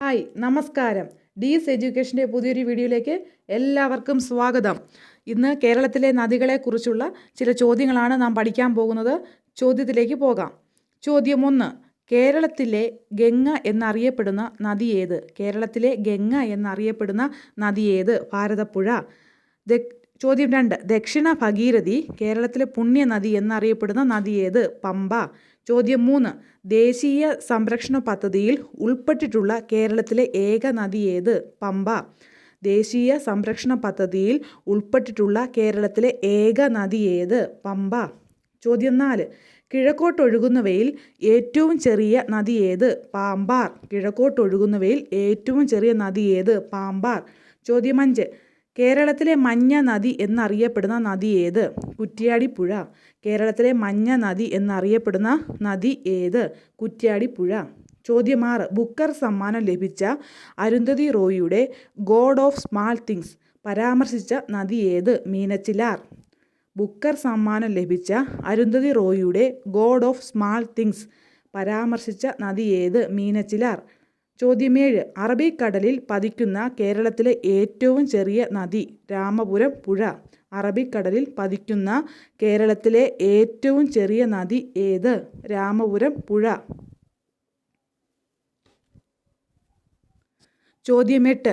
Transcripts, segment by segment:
Hi നമസ്കാരം. ഡീസ് എഡ്യൂക്കേഷന്റെ പുതിയൊരു വീഡിയോയിലേക്ക് എല്ലാവർക്കും സ്വാഗതം. ഇന്ന് കേരളത്തിലെ നദികളെക്കുറിച്ചുള്ള ചില ചോദ്യങ്ങളാണ് നാം പഠിക്കാൻ പോകുന്നത്. ചോദ്യത്തിലേക്ക് പോകാം. ചോദ്യം ഒന്ന് കേരളത്തിലെ ഗംഗ എന്നറിയപ്പെടുന്ന നദി ഏത്? കേരളത്തിലെ ഗംഗ എന്നറിയപ്പെടുന്ന നദി ഏത്? ഭാരതപ്പുഴ. ചോദ്യം രണ്ട്. ദക്ഷിണ ഭഗീരഥി കേരളത്തിലെ പുണ്യനദി എന്നറിയപ്പെടുന്ന നദി ഏത്? പമ്പ. ചോദ്യം മൂന്ന്. ദേശീയ സംരക്ഷണ പദ്ധതിയിൽ ഉൾപ്പെട്ടിട്ടുള്ള കേരളത്തിലെ ഏക നദി ഏത്? പമ്പ. ദേശീയ സംരക്ഷണ പദ്ധതിയിൽ ഉൾപ്പെട്ടിട്ടുള്ള കേരളത്തിലെ ഏക നദി ഏത്? പമ്പ. ചോദ്യം നാല്. കിഴക്കോട്ടൊഴുകുന്നവയിൽ ഏറ്റവും ചെറിയ നദി ഏത്? പാമ്പാർ. കിഴക്കോട്ടൊഴുകുന്നവയിൽ ഏറ്റവും ചെറിയ നദി ഏത്? പാമ്പാർ. ചോദ്യം അഞ്ച്. കേരളത്തിലെ മഞ്ഞ നദി എന്നറിയപ്പെടുന്ന നദി ഏത്? കുറ്റ്യാടിപ്പുഴ. കേരളത്തിലെ മഞ്ഞ നദി എന്നറിയപ്പെടുന്ന നദി ഏത്? കുറ്റ്യാടിപ്പുഴ. ചോദ്യം ആറ് ബുക്കർ സമ്മാനം ലഭിച്ച അരുന്ധതി റോയിയുടെ ഗോഡ് ഓഫ് സ്മാൾ തിങ്സ് പരാമർശിച്ച നദി ഏത്? മീനച്ചിലാർ. ബുക്കർ സമ്മാനം ലഭിച്ച അരുന്ധതി റോയിയുടെ ഗോഡ് ഓഫ് സ്മാൾ തിങ്സ് പരാമർശിച്ച നദി ഏത്? മീനച്ചിലാർ. ചോദ്യം ഏഴ് അറബിക്കടലിൽ പതിക്കുന്ന കേരളത്തിലെ ഏറ്റവും ചെറിയ നദി രാമപുരം പുഴ. അറബിക്കടലിൽ പതിക്കുന്ന കേരളത്തിലെ ഏറ്റവും ചെറിയ നദി ഏത്? രാമപുരം പുഴ. ചോദ്യം എട്ട്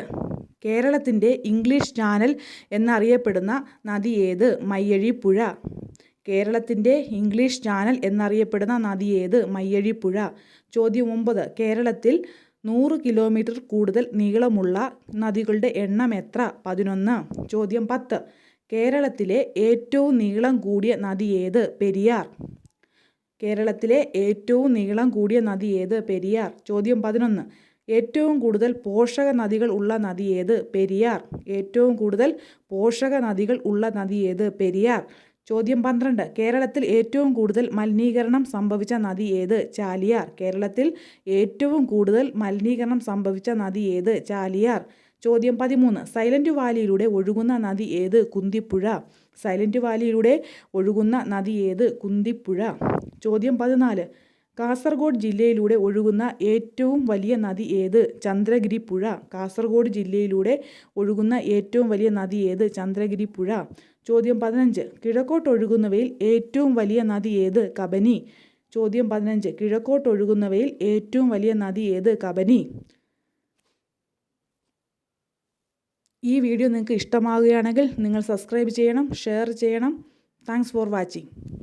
കേരളത്തിന്റെ ഇംഗ്ലീഷ് ചാനൽ എന്നറിയപ്പെടുന്ന നദി ഏത്? മയ്യഴി പുഴ കേരളത്തിന്റെ ഇംഗ്ലീഷ് ചാനൽ എന്നറിയപ്പെടുന്ന നദി ഏത്? മയ്യഴി പുഴ ചോദ്യം ഒമ്പത്. കേരളത്തിൽ നൂറ് കിലോമീറ്റർ കൂടുതൽ നീളമുള്ള നദികളുടെ എണ്ണം എത്ര? പതിനൊന്ന്. ചോദ്യം പത്ത്. കേരളത്തിലെ ഏറ്റവും നീളം കൂടിയ നദി ഏത്? പെരിയാർ. കേരളത്തിലെ ഏറ്റവും നീളം കൂടിയ നദി ഏത്? പെരിയാർ. ചോദ്യം പതിനൊന്ന്. ഏറ്റവും കൂടുതൽ പോഷക നദികൾ ഉള്ള നദി ഏത്? പെരിയാർ. ഏറ്റവും കൂടുതൽ പോഷക നദികൾ ഉള്ള നദി ഏത്? പെരിയാർ. ചോദ്യം പന്ത്രണ്ട്. കേരളത്തിൽ ഏറ്റവും കൂടുതൽ മലിനീകരണം സംഭവിച്ച നദി ഏത്? ചാലിയാർ. കേരളത്തിൽ ഏറ്റവും കൂടുതൽ മലിനീകരണം സംഭവിച്ച നദി ഏത്? ചാലിയാർ. ചോദ്യം പതിമൂന്ന്. സൈലന്റ് വാലിയിലൂടെ ഒഴുകുന്ന നദി ഏത്? കുന്തിപ്പുഴ. സൈലന്റ് വാലിയിലൂടെ ഒഴുകുന്ന നദി ഏത്? കുന്തിപ്പുഴ. ചോദ്യം പതിനാല്. കാസർഗോഡ് ജില്ലയിലൂടെ ഒഴുകുന്ന ഏറ്റവും വലിയ നദി ഏത്? ചന്ദ്രഗിരി പുഴ കാസർഗോഡ് ജില്ലയിലൂടെ ഒഴുകുന്ന ഏറ്റവും വലിയ നദി ഏത്? ചന്ദ്രഗിരി പുഴ ചോദ്യം പതിനഞ്ച്. കിഴക്കോട്ടൊഴുകുന്നവയിൽ ഏറ്റവും വലിയ നദി ഏത്? കബനി. ചോദ്യം പതിനഞ്ച്. കിഴക്കോട്ടൊഴുകുന്നവയിൽ ഏറ്റവും വലിയ നദി ഏത്? കബനി. ഈ വീഡിയോ നിങ്ങൾക്ക് ഇഷ്ടമാവുകയാണെങ്കിൽ നിങ്ങൾ സബ്സ്ക്രൈബ് ചെയ്യണം ഷെയർ ചെയ്യണം. Thanks for watching.